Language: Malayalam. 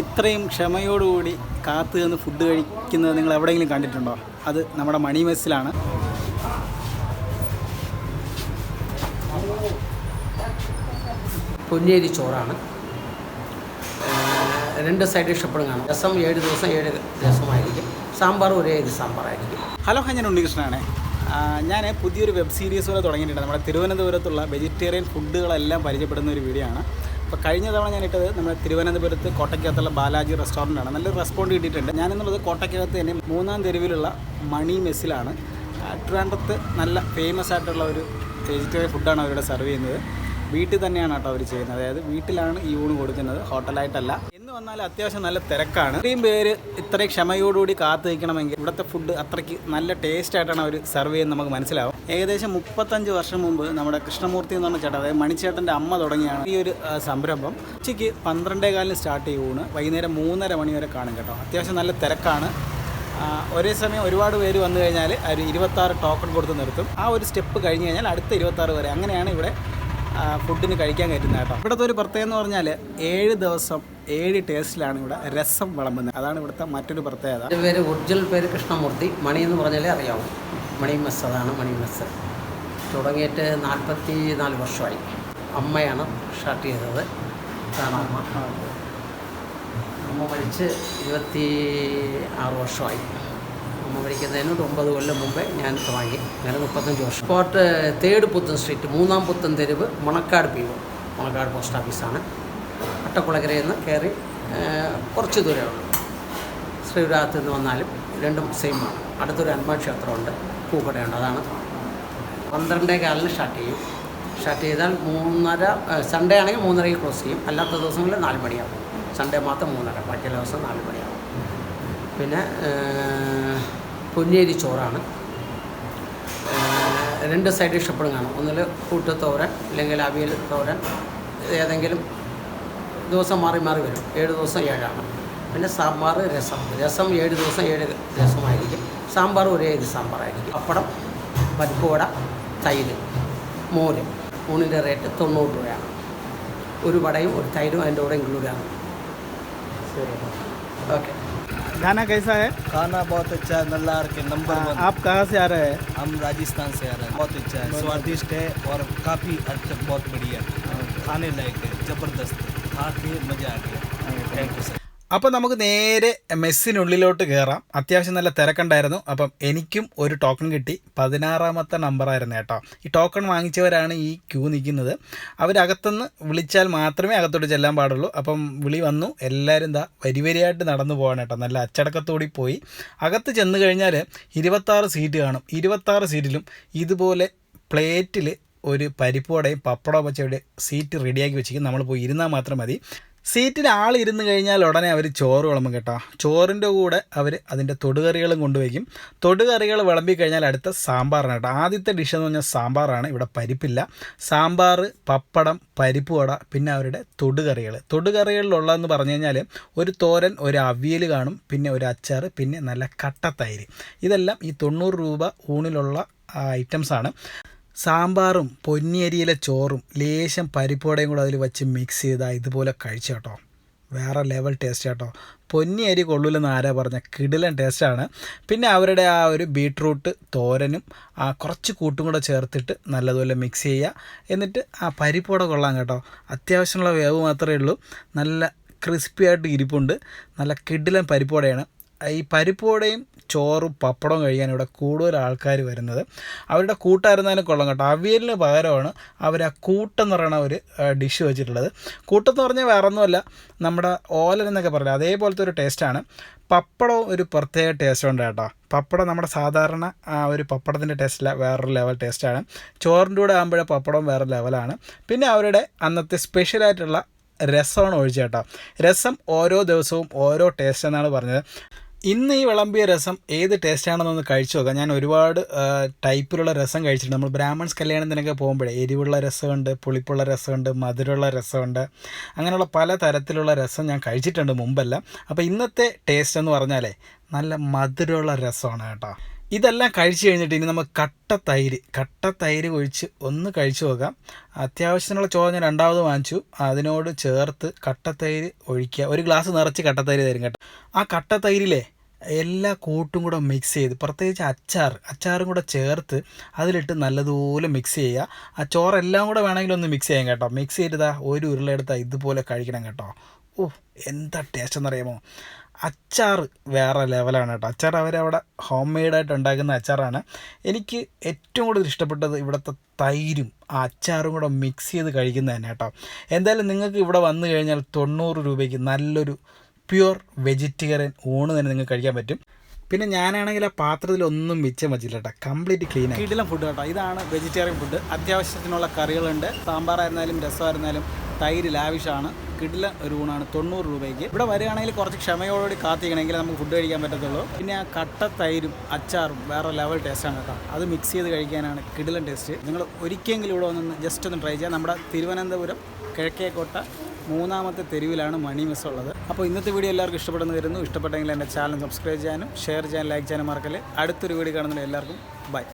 ഇത്രയും ക്ഷമയോടുകൂടി കാത്തു നിന്ന് ഫുഡ് കഴിക്കുന്നത് നിങ്ങൾ എവിടെയെങ്കിലും കണ്ടിട്ടുണ്ടോ? അത് നമ്മുടെ മണി മെസ്സിലാണ്. പൊന്നേരി ചോറാണ്. രണ്ട് സൈഡ് ഡിഷപ്പോഴും കാണും രസം ഏഴ് ദിവസം ഏഴ് ദിവസമായിരിക്കും. സാമ്പാർ ഒരേ ഇത് സാമ്പാറായിരിക്കും. ഹലോ ഹാ ഞാൻ ഉണ്ണികൃഷ്ണനാണ്. ഞാൻ പുതിയൊരു വെബ് സീരീസ് പോലെ തുടങ്ങിയിട്ടുണ്ട്. നമ്മുടെ തിരുവനന്തപുരത്തുള്ള വെജിറ്റേറിയൻ ഫുഡുകളെല്ലാം പരിചയപ്പെടുന്ന ഒരു വീഡിയോ ആണ്. അപ്പോൾ കഴിഞ്ഞ തവണ ഞാൻ ഇട്ടത് നമ്മുടെ തിരുവനന്തപുരത്ത് കോട്ടയ്ക്കകത്തുള്ള ബാലാജി റെസ്റ്റോറന്റാണ് നല്ല നല്ലൊരു റെസ്പോണ്ട് കിട്ടിയിട്ടുണ്ട്. ഞാനെന്നുള്ളത് കോട്ടയ്ക്കകത്ത് തന്നെ മൂന്നാം തെരുവിലുള്ള മണി മെസ്സിലാണ്. ട്രിവാൻഡ്രത്ത് നല്ല ഫേമസ് ആയിട്ടുള്ള ഒരു വെജിറ്റേറിയൻ ഫുഡാണ് അവരുടെ സെർവ് ചെയ്യുന്നത്. വീട്ടിൽ തന്നെയാണ് കേട്ടോ അവർ ചെയ്യുന്നത്. അതായത് വീട്ടിലാണ് ഈ ഊണ് കൊടുക്കുന്നത്. ഹോട്ടലായിട്ടല്ല. എന്ന് വന്നാൽ അത്യാവശ്യം നല്ല തിരക്കാണ്. ഇത്രയും പേര് ഇത്രയും ക്ഷമയോടുകൂടി കാത്തു നിൽക്കണമെങ്കിൽ ഇവിടുത്തെ ഫുഡ് അത്രയ്ക്ക് നല്ല ടേസ്റ്റ് ആയിട്ടാണ് അവർ സെർവ് ചെയ്യുന്നത് നമുക്ക് മനസ്സിലാവും. ഏകദേശം മുപ്പത്തഞ്ച് വർഷം മുമ്പ് നമ്മുടെ കൃഷ്ണമൂർത്തി എന്ന് പറഞ്ഞ ചേട്ടൻ അതായത് മണിച്ചേട്ടന്റെ അമ്മ തുടങ്ങിയാണ് ഈ ഒരു സംരംഭം. ഉച്ചയ്ക്ക് പന്ത്രണ്ടേ കാലിന് സ്റ്റാർട്ട് ചെയ്യും ഊണ് വൈകുന്നേരം മൂന്നര മണി വരെ കാണും കേട്ടോ. അത്യാവശ്യം നല്ല തിരക്കാണ്. ഒരേ സമയം ഒരുപാട് പേര് വന്നു കഴിഞ്ഞാൽ ഒരു ഇരുപത്താറ് ടോക്കൺ കൊടുത്ത് നിർത്തും. ആ ഒരു സ്റ്റെപ്പ് കഴിഞ്ഞ് കഴിഞ്ഞാൽ അടുത്ത ഇരുപത്താറ് വരെ. അങ്ങനെയാണ് ഇവിടെ ഫുഡിന് കഴിക്കാൻ കയറ്റുന്ന കേട്ടോ. ഇവിടുത്തെ ഒരു പ്രത്യേകത എന്ന് പറഞ്ഞാൽ ഏഴ് ദിവസം ഏഴ് ടേസ്റ്റിലാണ് ഇവിടെ രസം വിളമ്പുന്നത്. അതാണ് ഇവിടുത്തെ മറ്റൊരു പ്രത്യേകത. എന്റെ പേര് ഉജ്ജൽ പേര് കൃഷ്ണമൂർത്തി. മണി എന്ന് പറഞ്ഞാലേ അറിയാവും. മണി മെസ് അതാണ് മണി മെസ് തുടങ്ങിയിട്ട് നാൽപ്പത്തി നാല് വർഷമായി. അമ്മയാണ് സ്റ്റാർട്ട് ചെയ്തത്. അമ്മ. അമ്മ മരിച്ച് ഇരുപത്തി ആറ് വർഷമായി. അമ്മ മരിക്കുന്നതിന് ഒരു ഒമ്പത് കൊല്ലം മുമ്പേ ഞാൻ തുടങ്ങി അങ്ങനെ മുപ്പത്തഞ്ച് വർഷം. സ്പോട്ട് തേർഡ് പുത്തൻ സ്ട്രീറ്റ് മൂന്നാം പുത്തൻ തെരുവ് Manacaud P O Manacaud post ഓഫീസാണ് അട്ടക്കുളക്കരയിൽ നിന്ന് കയറി കുറച്ച് ദൂരമാണ് ഉള്ളൂ ശ്രീവിരാഗത്ത് നിന്ന് വന്നാലും രണ്ടും സെയിം ആണ്. അടുത്തൊരു ഹനുമാൻ ക്ഷേത്രമുണ്ട്. പൂക്കടയുണ്ട്. അതാണ്. പന്ത്രണ്ടേ കാലിന് സ്റ്റാർട്ട് ചെയ്യും. സ്റ്റാർട്ട് ചെയ്താൽ മൂന്നര സൺഡേ ആണെങ്കിൽ മൂന്നരയ്ക്ക് ക്ലോസ് ചെയ്യും. അല്ലാത്ത ദിവസങ്ങളിൽ നാല് മണിയാവും. സൺഡേ മാത്രം മൂന്നര ബാക്കിയുള്ള ദിവസം നാല് മണിയാവും. പിന്നെ പൊന്നേരി ചോറാണ്. രണ്ട് സൈഡ് ഇഷ്ടപ്പെടും കാണും. ഒന്നിൽ കൂട്ടുത്തോരൻ അല്ലെങ്കിൽ അവിയൽ തോരൻ ഏതെങ്കിലും ദിവസം മാറി മാറി വരും. ഏഴ് ദിവസം ഏഴാണ്. പിന്നെ സാമ്പാർ രസം. രസം ഏഴ് ദിവസം ഏഴ് രസമായിരിക്കും. സാമ്പാർ ഒരേ ഇത് സാമ്പാറായിരിക്കും. പപ്പടം പരിപ്പുവട തൈര് മോര്. മൂന്നിന്റെ റേറ്റ് തൊണ്ണൂറ് രൂപയാണ്. ഒരു വടയും ഒരു തൈരും അതിന്റെ കൂടെ ഇൻക്ലൂഡ് ആണ്. ഓക്കെ खाना कैसा है? खाना बहुत अच्छा है नल्लार के नंबर वन आप कहाँ से आ रहे हैं? हम राजस्थान से आ रहे हैं बहुत अच्छा है स्वादिष्ट है और काफ़ी हद तक बहुत बढ़िया खाने लायक है ज़बरदस्त खा के मज़ा आ गया। थैंक यू सर അപ്പോൾ നമുക്ക് നേരെ മെസ്സിനുള്ളിലോട്ട് കയറാം അത്യാവശ്യം നല്ല തിരക്കുണ്ടായിരുന്നു. അപ്പം എനിക്കും ഒരു ടോക്കൺ കിട്ടി. പതിനാറാമത്തെ നമ്പറായിരുന്നു കേട്ടോ. ഈ ടോക്കൺ വാങ്ങിച്ചവരാണ് ഈ ക്യൂ നിൽക്കുന്നത്. അവരകത്തുനിന്ന് വിളിച്ചാൽ മാത്രമേ അകത്തോട്ട് ചെല്ലാൻ പാടുള്ളൂ. അപ്പം വിളി വന്നു. എല്ലാവരും എന്താ വരിവരിയായിട്ട് നടന്നു പോകണം കേട്ടോ. നല്ല അച്ചടക്കത്തോടി പോയി. അകത്ത് ചെന്ന് കഴിഞ്ഞാൽ ഇരുപത്താറ് സീറ്റ് കാണും. ഇരുപത്താറ് സീറ്റിലും ഇതുപോലെ പ്ലേറ്റിൽ ഒരു പരിപ്പോടെയും പപ്പടവും വെച്ചവിടെ സീറ്റ് റെഡിയാക്കി വെച്ചിരിക്കും. നമ്മൾ പോയി ഇരുന്നാൽ മാത്രം മതി. സീറ്റിൽ ആൾ ഇരുന്ന് കഴിഞ്ഞാൽ ഉടനെ അവർ ചോറ് വിളമ്പും കേട്ടോ. ചോറിന്റെ കൂടെ അവർ അതിന്റെ തൊടുകറികളും കൊണ്ടുവയ്ക്കും. തൊടുകറികൾ വിളമ്പി കഴിഞ്ഞാൽ അടുത്ത സാമ്പാറാണ് കേട്ടോ. ആദ്യത്തെ ഡിഷ് എന്ന് പറഞ്ഞാൽ സാമ്പാറാണ്. ഇവിടെ പരിപ്പില്ല. സാമ്പാർ പപ്പടം പരിപ്പ് വട പിന്നെ അവരുടെ തൊടുകറികൾ. തൊടുകറികളിലുള്ളതെന്ന് പറഞ്ഞു കഴിഞ്ഞാൽ ഒരു തോരൻ ഒരു അവിയൽ കാണും പിന്നെ ഒരു അച്ചാർ പിന്നെ നല്ല കട്ടത്തൈര് ഇതെല്ലാം ഈ തൊണ്ണൂറ് രൂപ ഊണിലുള്ള ഐറ്റംസാണ് സാമ്പാറും പൊന്നിയരിയിലെ ചോറും ലേശം പരിപ്പുവടയും കൂടെ അതിൽ വെച്ച് മിക്സ് ചെയ്താൽ ഇതുപോലെ കഴിച്ചു കേട്ടോ വേറെ ലെവൽ ടേസ്റ്റ് കേട്ടോ പൊന്നി അരി കൊള്ളൂലെന്ന് ആരാ പറഞ്ഞ? കിടിലൻ ടേസ്റ്റാണ് പിന്നെ അവരുടെ ആ ഒരു ബീട്രൂട്ട് തോരനും ആ കുറച്ച് കൂട്ടും കൂടെ ചേർത്തിട്ട് നല്ലതുപോലെ മിക്സ് ചെയ്യുക എന്നിട്ട് ആ പരിപ്പുവട കൊള്ളാം കേട്ടോ. അത്യാവശ്യമുള്ള വേവ് മാത്രമേ ഉള്ളൂ. നല്ല ക്രിസ്പി ആയിട്ട് ഇരിപ്പുണ്ട്. നല്ല കിടിലൻ പരിപ്പോടെയാണ് ഈ പരിപ്പുവടയും ചോറും പപ്പടവും കഴിക്കാൻ ഇവിടെ കൂടുതൽ ആൾക്കാർ വരുന്നത്. അവരുടെ കൂട്ടായിരുന്നാലും കൊള്ളാം കേട്ടോ. അവിയലിന് പകരമാണ് അവർ ആ കൂട്ടെന്ന് പറയുന്ന ഒരു ഡിഷ് വെച്ചിട്ടുള്ളത്. കൂട്ടെന്ന് പറഞ്ഞാൽ വേറെ ഒന്നുമല്ല നമ്മുടെ ഓലൻ എന്നൊക്കെ പറയാം അതേപോലത്തെ ഒരു ടേസ്റ്റാണ് പപ്പടവും ഒരു പ്രത്യേക ടേസ്റ്റ് ഉണ്ട് കേട്ടോ. പപ്പടം നമ്മുടെ സാധാരണ ആ ഒരു പപ്പടത്തിന്റെ ടേസ്റ്റല്ല വേറൊരു ലെവൽ ടേസ്റ്റാണ് ചോറിന്റെ കൂടെ ആകുമ്പോഴേ പപ്പടം വേറെ ലെവലാണ് പിന്നെ അവരുടെ അന്നത്തെ സ്പെഷ്യലായിട്ടുള്ള രസമാണ് ഒഴിച്ചേട്ടോ രസം ഓരോ ദിവസവും ഓരോ ടേസ്റ്റ് എന്നാണ് പറഞ്ഞത്. ഇന്ന് ഈ വിളമ്പിയ രസം ഏത് ടേസ്റ്റ് ടേസ്റ്റാണെന്നൊന്ന് കഴിച്ചു നോക്കാം. ഞാൻ ഒരുപാട് ടൈപ്പിലുള്ള രസം കഴിച്ചിട്ടുണ്ട്. നമ്മൾ ബ്രാഹ്മൺസ് കല്യാണത്തിനൊക്കെ പോകുമ്പോഴേ എരിവുള്ള രസമുണ്ട് പുളിപ്പുള്ള രസമുണ്ട് മധുരമുള്ള രസമുണ്ട് അങ്ങനെയുള്ള പല തരത്തിലുള്ള രസം ഞാൻ കഴിച്ചിട്ടുണ്ട് മുമ്പല്ല. അപ്പോൾ ഇന്നത്തെ ടേസ്റ്റ് എന്ന് പറഞ്ഞാലേ നല്ല മധുരമുള്ള രസമാണ് കേട്ടോ. ഇതെല്ലാം കഴിച്ചു കഴിഞ്ഞിട്ട് ഇനി നമുക്ക് കട്ട തൈര് കട്ട തൈര് ഒഴിച്ച് ഒന്ന് കഴിച്ചു നോക്കാം. അത്യാവശ്യത്തിനുള്ള ചോറ് ഞാൻ രണ്ടാമത് വാങ്ങിച്ചു. അതിനോട് ചേർത്ത് കട്ട തൈര് ഒഴിക്കുക. ഒരു ഗ്ലാസ് നിറച്ച് കട്ട തൈര് തരും കേട്ടോ. ആ കട്ട തൈരിലെ എല്ലാ കൂട്ടും കൂടെ മിക്സ് ചെയ്ത് പ്രത്യേകിച്ച് അച്ചാർ അച്ചാറും കൂടെ ചേർത്ത് അതിലിട്ട് നല്ലതുപോലെ മിക്സ് ചെയ്യുക. ആ ചോറെല്ലാം കൂടെ വേണമെങ്കിൽ ഒന്ന് മിക്സ് ചെയ്യാം കേട്ടോ. മിക്സ് ചെയ്താൽ ഒരു ഉരുളെടുത്താൽ ഇതുപോലെ കഴിക്കണം കേട്ടോ. ഓ എന്താ ടേസ്റ്റ് എന്നറിയാമോ? അച്ചാർ വേറെ ലെവലാണ് കേട്ടോ. അച്ചാർ അവരവിടെ ഹോം മെയ്ഡായിട്ട് ഉണ്ടാക്കുന്ന അച്ചാറാണ്. എനിക്ക് ഏറ്റവും കൂടുതൽ ഇഷ്ടപ്പെട്ടത് ഇവിടുത്തെ തൈരും ആ അച്ചാറും കൂടെ മിക്സ് ചെയ്ത് കഴിക്കുന്നത് തന്നെ കേട്ടോ. എന്തായാലും നിങ്ങൾക്ക് ഇവിടെ വന്നു കഴിഞ്ഞാൽ തൊണ്ണൂറ് രൂപയ്ക്ക് നല്ലൊരു പ്യുവർ വെജിറ്റേറിയൻ ഊണ് തന്നെ നിങ്ങൾക്ക് കഴിക്കാൻ പറ്റും. പിന്നെ ഞാനാണെങ്കിൽ ആ പാത്രത്തിൽ ഒന്നും മിച്ചം വച്ചില്ല കേട്ടോ. കംപ്ലീറ്റ് ക്ലീൻ ആയി. കിടിലം ഫുഡ് കേട്ടോ. ഇതാണ് വെജിറ്റേറിയൻ ഫുഡ് അത്യാവശ്യത്തിനുള്ള കറികളുണ്ട്. സാമ്പാറായിരുന്നാലും രസമായിരുന്നാലും തൈര് ലാവിഷാണ്. കിടില ഒരു ഊണാണ്. തൊണ്ണൂറ് രൂപയ്ക്ക്. ഇവിടെ വരികയാണെങ്കിൽ കുറച്ച് ക്ഷമയോടുകൂടി കാത്തിക്കണമെങ്കിൽ നമുക്ക് ഫുഡ് കഴിക്കാൻ പറ്റത്തുള്ളൂ. പിന്നെ ആ കട്ട തൈരും അച്ചാറും വേറെ ലെവൽ ടേസ്റ്റാണ് കേട്ടോ. അത് മിക്സ് ചെയ്ത് കഴിക്കാനാണ് കിടിലൻ ടേസ്റ്റ് നിങ്ങൾ ഒരിക്കലെങ്കിലും ഇവിടെ വന്നൊന്ന് ജസ്റ്റ് ഒന്ന് ട്രൈ ചെയ്യാം നമ്മുടെ തിരുവനന്തപുരം കിഴക്കേക്കോട്ട മൂന്നാമത്തെ തെരുവിലാണ് മണി മിസ് ഉള്ളത്. അപ്പോൾ ഇന്നത്തെ വീഡിയോ എല്ലാവർക്കും ഇഷ്ടപ്പെടുന്നു വരുന്നു ഇഷ്ടപ്പെട്ടെങ്കിൽ എന്റെ ചാനൽ സബ്സ്ക്രൈബ് ചെയ്യാനും ഷെയർ ചെയ്യാനും ലൈക്ക് ചെയ്യാനും മറക്കല്ലേ. അടുത്തൊരു വീഡിയോ കാണുന്നതിന് എല്ലാവർക്കും ബൈ